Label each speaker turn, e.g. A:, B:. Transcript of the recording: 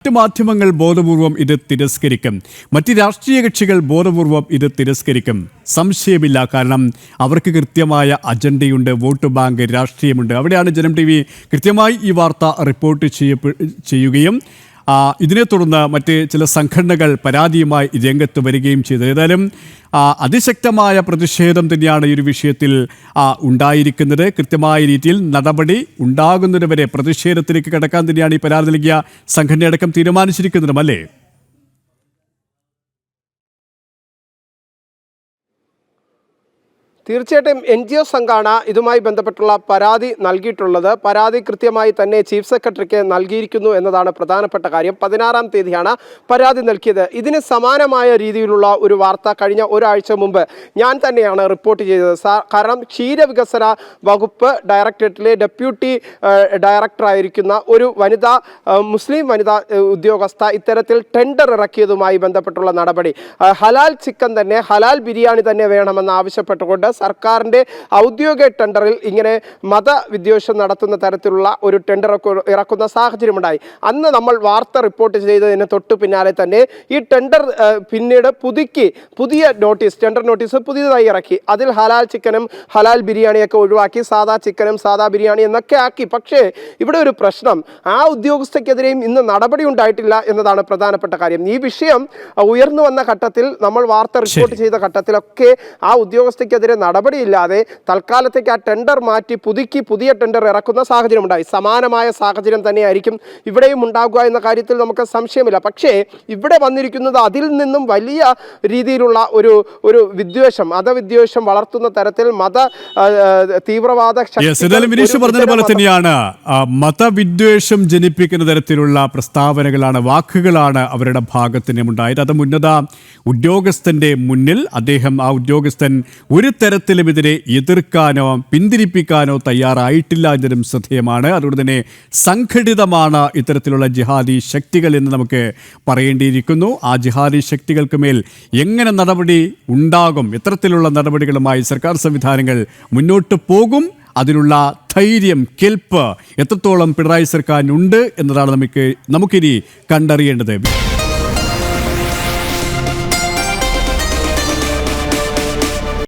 A: മറ്റ് മാധ്യമങ്ങൾ ബോധപൂർവം ഇത് തിരസ്കരിക്കും. മറ്റ് രാഷ്ട്രീയ കക്ഷികൾ ബോധപൂർവം ഇത് തിരസ്കരിക്കും. സംശയമില്ല കാരണം അവർക്ക് കൃത്യമായ അജണ്ടയുണ്ട് വോട്ട് ബാങ്ക് രാഷ്ട്രീയമുണ്ട്. അവിടെയാണ് ജനം ടി കൃത്യമായി ഈ വാർത്ത റിപ്പോർട്ട് ചെയ്യുകയും ഇതിനെ തുടർന്ന് മറ്റ് ചില സംഘടനകൾ പരാതിയുമായി രംഗത്ത് വരികയും ചെയ്തു. ഏതായാലും അതിശക്തമായ പ്രതിഷേധം തന്നെയാണ് ഈ ഒരു വിഷയത്തിൽ ഉണ്ടായിരിക്കുന്നത്. കൃത്യമായ രീതിയിൽ നടപടി ഉണ്ടാകുന്നതുവരെ പ്രതിഷേധത്തിലേക്ക് കടക്കാൻ തന്നെയാണ് ഈ പരാതി നൽകിയ സംഘടനയടക്കം തീരുമാനിച്ചിരിക്കുന്നതും അല്ലേ?
B: തീർച്ചയായിട്ടും എൻ ജി ഒ സംഘാണ് ഇതുമായി ബന്ധപ്പെട്ടുള്ള പരാതി നൽകിയിട്ടുള്ളത്. പരാതി കൃത്യമായി തന്നെ ചീഫ് സെക്രട്ടറിക്ക് നൽകിയിരിക്കുന്നു എന്നതാണ് പ്രധാനപ്പെട്ട കാര്യം. പതിനാറാം തീയതിയാണ് പരാതി നൽകിയത്. ഇതിന് സമാനമായ രീതിയിലുള്ള ഒരു വാർത്ത കഴിഞ്ഞ ഒരാഴ്ച മുമ്പ് ഞാൻ തന്നെയാണ് റിപ്പോർട്ട് ചെയ്തത്. കാരണം ക്ഷീരവികസന വകുപ്പ് ഡയറക്ടറേറ്റിലെ ഡെപ്യൂട്ടി ഡയറക്ടറായിരിക്കുന്ന ഒരു വനിതാ മുസ്ലിം വനിതാ ഉദ്യോഗസ്ഥ ഇത്തരത്തിൽ ടെൻഡർ ഇറക്കിയതുമായി ബന്ധപ്പെട്ടുള്ള നടപടി. ഹലാൽ ചിക്കൻ തന്നെ ഹലാൽ ബിരിയാണി തന്നെ വേണമെന്ന് ആവശ്യപ്പെട്ടുകൊണ്ട് സർക്കാരിന്റെ ഔദ്യോഗിക ടെൻഡറിൽ ഇങ്ങനെ മതവിദ്വേഷം നടത്തുന്ന തരത്തിലുള്ള ഒരു ടെൻഡർ ഇറക്കുന്ന സാഹചര്യമുണ്ടായി. അന്ന് നമ്മൾ വാർത്ത റിപ്പോർട്ട് ചെയ്തതിന് തൊട്ട് പിന്നാലെ തന്നെ ഈ ടെൻഡർ പിന്നീട് പുതുക്കി പുതിയ നോട്ടീസ് ടെൻഡർ നോട്ടീസ് പുതിയതായി ഇറക്കി. അതിൽ ഹലാൽ ചിക്കനും ഹലാൽ ബിരിയാണിയൊക്കെ ഒഴിവാക്കി സാദാ ചിക്കനും സാദാ ബിരിയാണി എന്നൊക്കെ ആക്കി. പക്ഷേ ഇവിടെ ഒരു പ്രശ്നം ആ ഉദ്യോഗസ്ഥയ്ക്കെതിരെയും ഇന്ന് നടപടി ഉണ്ടായിട്ടില്ല എന്നതാണ് പ്രധാനപ്പെട്ട കാര്യം. ഈ വിഷയം ഉയർന്നു വന്ന ഘട്ടത്തിൽ നമ്മൾ വാർത്ത റിപ്പോർട്ട് ചെയ്ത ഘട്ടത്തിലൊക്കെ ആ ഉദ്യോഗസ്ഥയ്ക്കെതിരെ നടപടിയില്ലാതെ തൽക്കാലത്തേക്ക് ആ ടെൻഡർ മാറ്റി പുതുക്കി പുതിയ ടെൻഡർ ഇറക്കുന്ന സാഹചര്യം ഉണ്ടായി സമാനമായ സാഹചര്യം തന്നെയായിരിക്കും ഇവിടെയും ഉണ്ടാകുക എന്ന കാര്യത്തിൽ നമുക്ക് സംശയമില്ല. പക്ഷേ ഇവിടെ വന്നിരിക്കുന്നത് അതിൽ നിന്നും വലിയ രീതിയിലുള്ള ഒരു ഒരു വിദ്വേഷം മതവിദ്വേഷം വളർത്തുന്ന തരത്തിൽ മത തീവ്രവാദ
A: പറഞ്ഞതുപോലെ തന്നെയാണ്. മതവിദ്വേഷം ജനിപ്പിക്കുന്ന തരത്തിലുള്ള പ്രസ്താവനകളാണ് വാക്കുകളാണ് അവരുടെ ഭാഗത്തിനും ഉണ്ടായത് അത് ഉന്നത ഉദ്യോഗസ്ഥന്റെ മുന്നിൽ അദ്ദേഹം ആ ഉദ്യോഗസ്ഥൻ ഒരു തരത്തിലും ഇതിനെ എതിർക്കാനോ പിന്തിരിപ്പിക്കാനോ തയ്യാറായിട്ടില്ല എന്നതും ശ്രദ്ധേയമാണ്. അതുകൊണ്ട് തന്നെ സംഘടിതമാണ് ഇത്തരത്തിലുള്ള ജിഹാദി ശക്തികൾ എന്ന് നമുക്ക് പറയേണ്ടിയിരിക്കുന്നു. ആ ജിഹാദി ശക്തികൾക്ക് മേൽ എങ്ങനെ നടപടി ഉണ്ടാകും ഇത്തരത്തിലുള്ള നടപടികളുമായി സർക്കാർ സംവിധാനങ്ങൾ മുന്നോട്ട് പോകും അതിനുള്ള ധൈര്യം കെൽപ്പ് എത്രത്തോളം പിണറായി സർക്കാരിനുണ്ട് എന്നതാണ് നമുക്ക് നമുക്കിനി കണ്ടറിയേണ്ടത്.